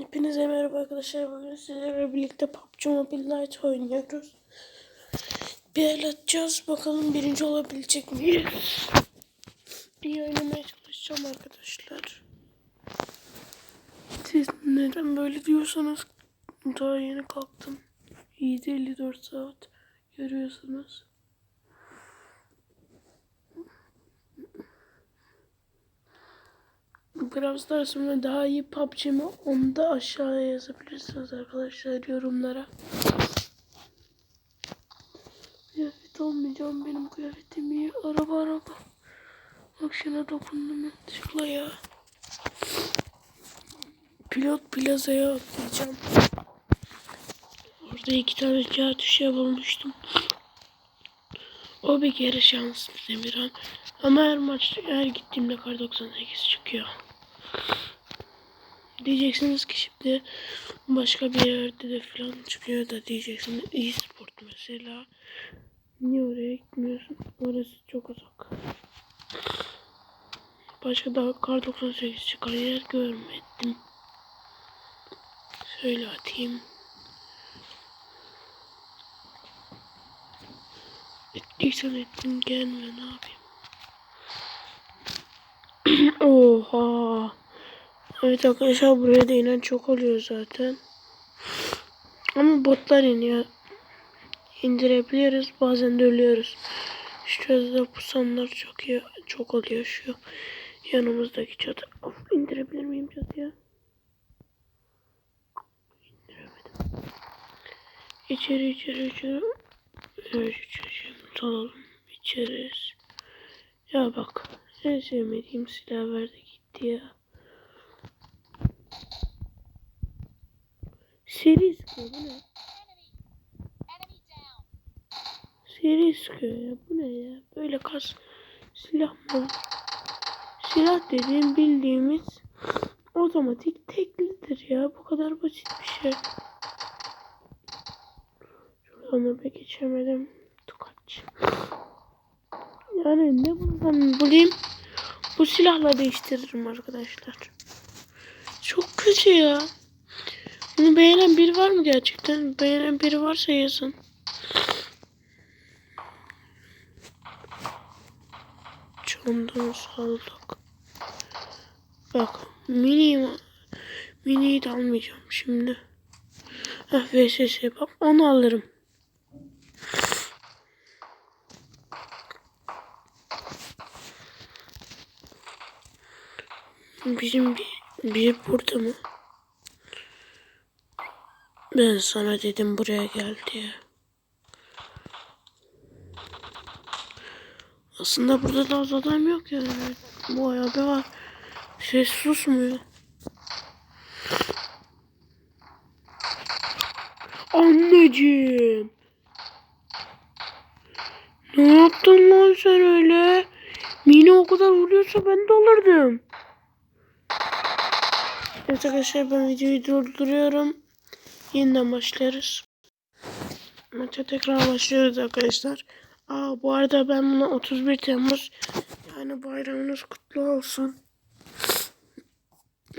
Hepinize merhaba arkadaşlar. Bugün sizlerle birlikte PUBG Mobile Lite oynuyoruz. Bir el atacağız. Bakalım birinci olabilecek miyiz? İyi oynamaya çalışacağım arkadaşlar. Siz neden böyle diyorsanız daha yeni kalktım. 7-54 saat görüyorsunuz. Brawl Stars mı daha iyi PUBG mi? Onu da aşağıya yazabilirsiniz arkadaşlar yorumlara. Kıyafet almayacağım benim kıyafetim iyi. Araba araba. Bak şuna dokundum yanlışlıkla ya. Pilot plazaya atlayacağım. Orada iki tane kağıt şişe bulmuştum. O bir kere şanslı Demirhan. Ama her maç, her gittiğimde kar 98 çıkıyor. Diyeceksiniz ki şimdi başka bir yerde de falan çıkıyor da diyeceksiniz. E-sport mesela. Niye oraya gitmiyorsun? Orası çok uzak. Başka daha kar 98 çıkan yer görmedim. Şöyle atayım. Ettiysen ettim gelme ne yapayım. Oha. Evet arkadaşlar buraya da inen çok oluyor zaten. Ama botlar iniyor. İndirebiliyoruz. Bazen de ölüyoruz. Şurada da pusanlar çok iyi, çok oluyor şu yanımızdaki çatı. Of indirebilir miyim çatıya? İndiremedim. İçeri içeri içeri. Evet içeri alalım. İçeriz. Ya bak. En sevmediğim silah verdi gitti ya. Seri sıkıyor bu ne? Seri sıkıyor ya bu ne ya? Böyle kas silah mı? Silah dediğim bildiğimiz otomatik teklidir ya. Bu kadar basit bir şey. Şuradan da geçemedim. Tukaç. Yani ne bulsam bulayım. Bu silahla değiştiririm arkadaşlar. Çok kötü ya. Bunu beğenen biri var mı gerçekten? Beğenen biri varsa yazın. Çandan sağlık. Bak mini miniyi de almayacağım şimdi. Heh VSS bak onu alırım. Bizim bir, bir burada mı? Ben sana dedim buraya gel diye. Aslında burada da az adam yok yani. Bu abi var. Ses susmuyor. Anneciğim. Ne yaptın lan sen öyle? Mini o kadar vuruyorsa ben de alırdım. Evet arkadaşlar ben videoyu durduruyorum. Yeniden başlarız. Maça tekrar başlıyoruz arkadaşlar. Aa bu arada ben buna 31 Temmuz yani bayramınız kutlu olsun.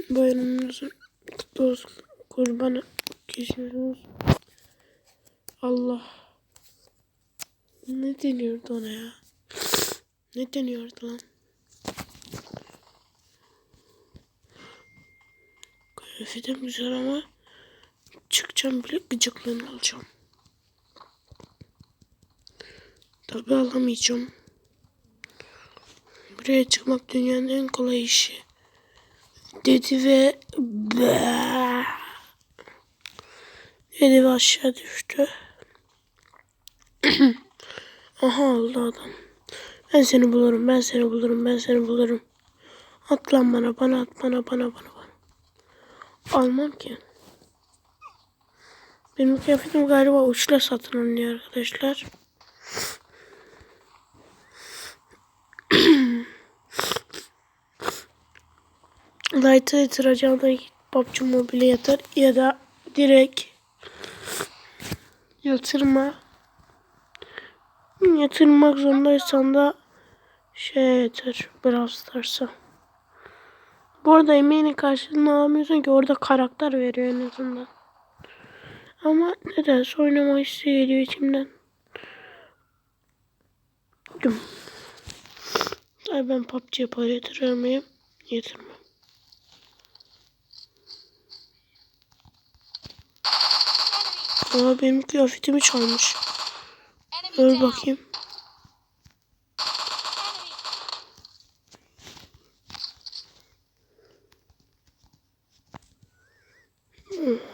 Bayramınızın kutlu olsun. Kurbanı kesiyoruz. Allah. Ne deniyordu ona ya? Ne deniyordu lan? Kıyafetim güzel ama çıkacağım bile gıcıklığını alacağım. Tabi alamayacağım. Buraya çıkmak dünyanın en kolay işi. Dedi ve Baa! dedi ve aşağı düştü. Aha oldu adam. Ben seni bulurum, ben seni bulurum, ben seni bulurum. At lan bana, bana at, bana, bana, bana, bana. Almam ki. Benim kıyafetim galiba uçla satın alınıyor arkadaşlar. Light'a yatıracağım da PUBG Mobile yatır ya da direkt yatırma. Yatırmak zorundaysan da şey yatır Brawl Stars'a. Bu arada emeğinin karşılığını alamıyorsun ki orada karakter veriyor en azından. Ama nedense oynama isteği geliyor içimden. Ay ben PUBG'ye para yatırır mıyım? Yatırmam. Aa benim kıyafetimi çalmış. Öl bakayım.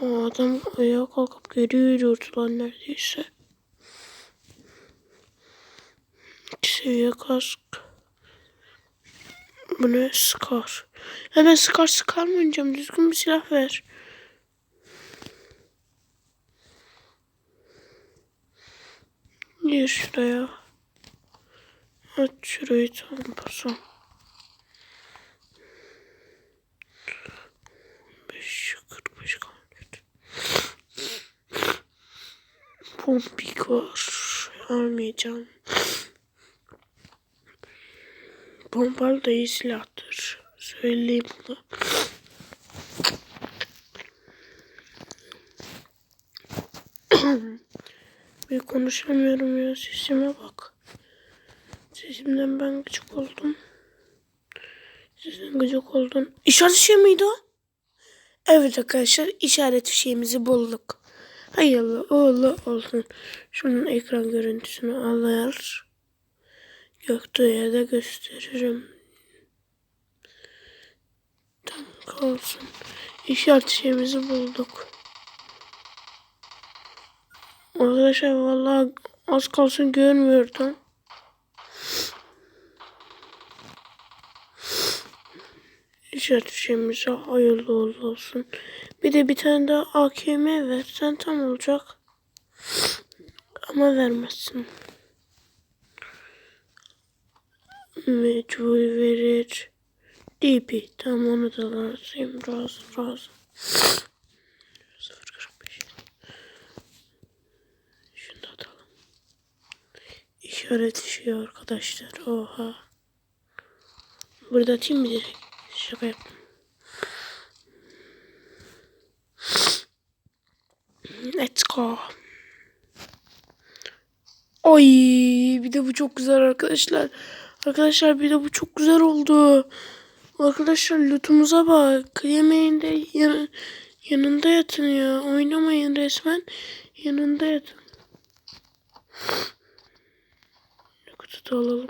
Oha, adam ayağa kalkıp geri yürüyordu lan neredeyse. İki seviye kask. Bu ne? Scar. Ben Scar Scar mı oynayacağım? Düzgün bir silah ver. Gir şuraya. Aç şurayı tamam basalım. 545 Pompik var. Almayacağım. Pompalı da iyi silahtır. Söyleyeyim bunu. Bir konuşamıyorum ya sesime bak. Sesimden ben gıcık oldum. Sizin gıcık oldun. İşaret şey miydi o? Evet arkadaşlar işaret fişeğimizi bulduk. Hayırlı uğurlu olsun. Şunun ekran görüntüsünü alır. Göktuğ'a da gösteririm. Tam kalsın. İşaret fişeğimizi bulduk. Arkadaşlar vallahi az kalsın görmüyordum. İşaret fişeğimize hayırlı olsun. Bir de bir tane daha AKM versen tam olacak. Ama vermezsin. Mecbur verir. DP. Tamam onu da lazım. Razı razı. 045. Şunu da atalım. İşaret işi arkadaşlar. Oha. Burada atayım mı direkt? Şaka. Let's go. Oy bir de bu çok güzel arkadaşlar. Arkadaşlar bir de bu çok güzel oldu. Arkadaşlar lootumuza bak. Yemeğin de yan, yanında yatın ya. Oynamayın resmen. Yanında yatın. Kutu da alalım.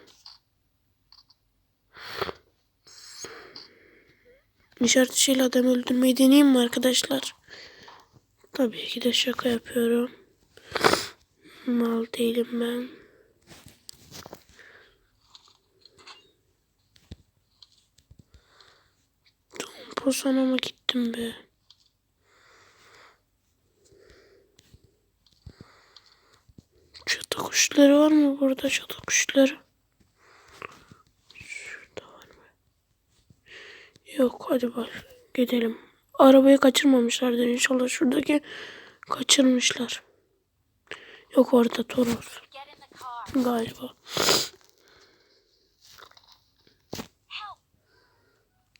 İşaret şeyle adam öldürmeyi deneyeyim mi arkadaşlar? Tabii ki de şaka yapıyorum. Mal değilim ben. Posana mı gittim be? Çatı kuşları var mı burada çatı kuşları? Şurada var mı? Yok hadi var. Gidelim. Arabayı kaçırmamışlardır inşallah. Şuradaki kaçırmışlar. Yok orada Toros. Galiba.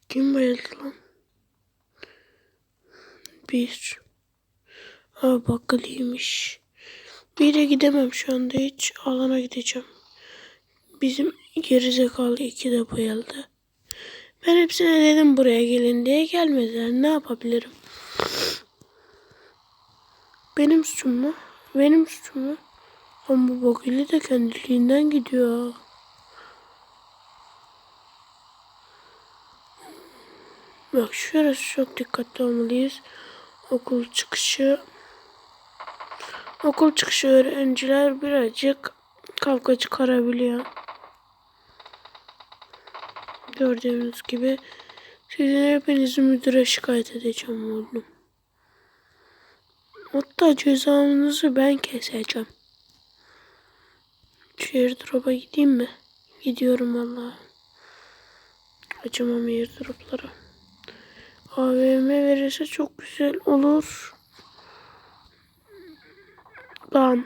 Kim bayıldı lan? Bir. Ha bakkalıymış. Bir de gidemem şu anda hiç. Alana gideceğim. Bizim gerizekalı iki de bayıldı. Ben hepsine dedim buraya gelin diye gelmediler. Ne yapabilirim? Benim suçum mu? Benim suçum mu? Ama bu bakili de kendiliğinden gidiyor. Bak şurası çok dikkatli olmalıyız. Okul çıkışı. Okul çıkışı öğrenciler birazcık kavga çıkarabiliyor. Gördüğünüz gibi sizin hepinizi müdüre şikayet edeceğim oğlum. Hatta cezanızı ben keseceğim. Şu airdrop'a gideyim mi? Gidiyorum valla. Acımam airdrop'lara. AVM verirse çok güzel olur. Lan.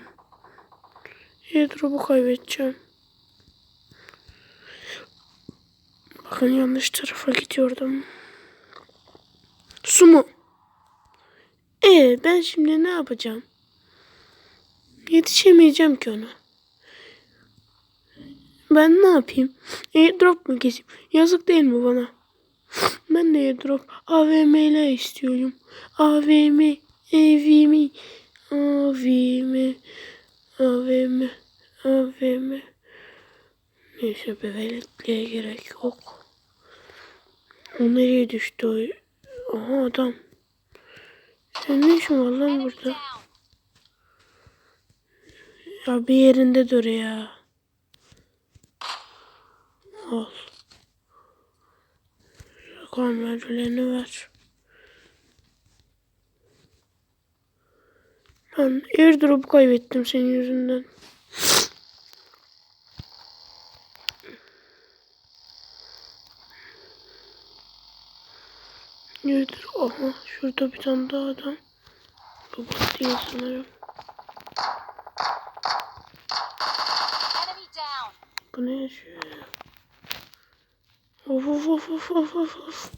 Airdrop'u kaybedeceğim. Bakın yanlış tarafa gidiyordum. Su mu? Ee ben şimdi ne yapacağım? Yetişemeyeceğim ki ona. Ben ne yapayım? Airdrop mu keseyim? Yazık değil mi bana? Ben de airdrop AVM ile istiyorum. AVM, AVM, AVM, AVM. Neyse beveletliğe gerek yok. O nereye düştü o? Aha adam. Sen ne işin var lan burada? Ya bir yerinde dur ya. Al. Kan ver. Ben airdrop kaybettim senin yüzünden. Nedir? Aha şurada bir tane daha adam. Bu değil sanırım. Bu ne ya? Of of of of of of of.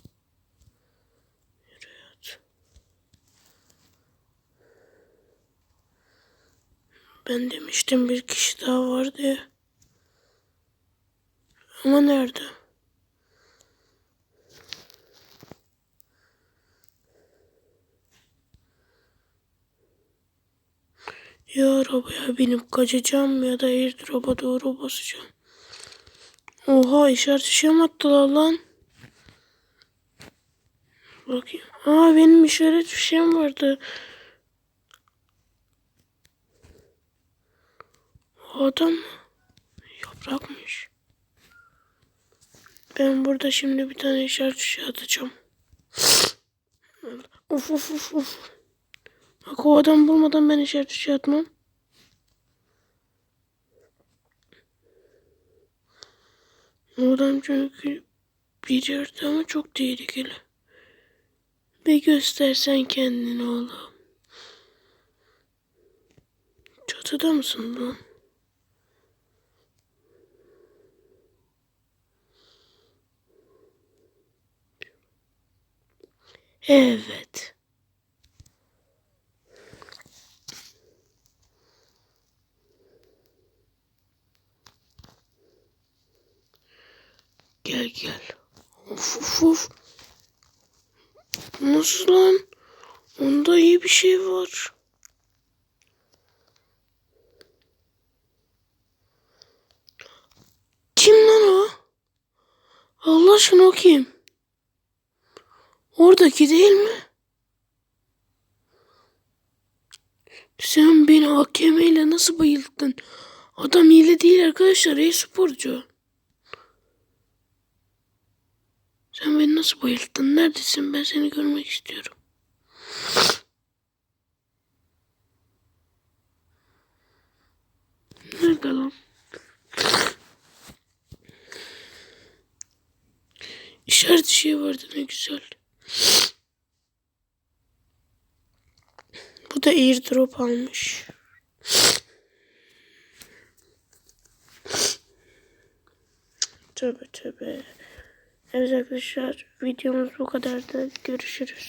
Ben demiştim bir kişi daha var diye. Ama nerede? Ya arabaya binip kaçacağım ya da airdrop'a doğru basacağım. Oha işaret fişeğim attılar lan. Bakayım. Aa benim işaret fişeğim vardı. Adam mı? yaprakmış. Ben burada şimdi bir tane işaret fişeği atacağım. Of of of of. Bak o adam bulmadan ben işaret fişeği atmam. Oradan çünkü bir yerde ama çok tehlikeli. Bir göstersen kendini oğlum. Çatıda mısın lan? Evet. Gel gel. Of of of. Nasıl? Onda iyi bir şey var. Kim lan o? Allah aşkına o kim? Oradaki değil mi? Sen beni AKM ile nasıl bayılttın? Adam hile değil arkadaşlar. E-sporcu. Sen beni nasıl bayılttın? Neredesin? Ben seni görmek istiyorum. Nerede lan? İşaret şey vardı ne güzel. Bu da airdrop almış. Tövbe tövbe. Evet arkadaşlar videomuz bu kadardı. Görüşürüz.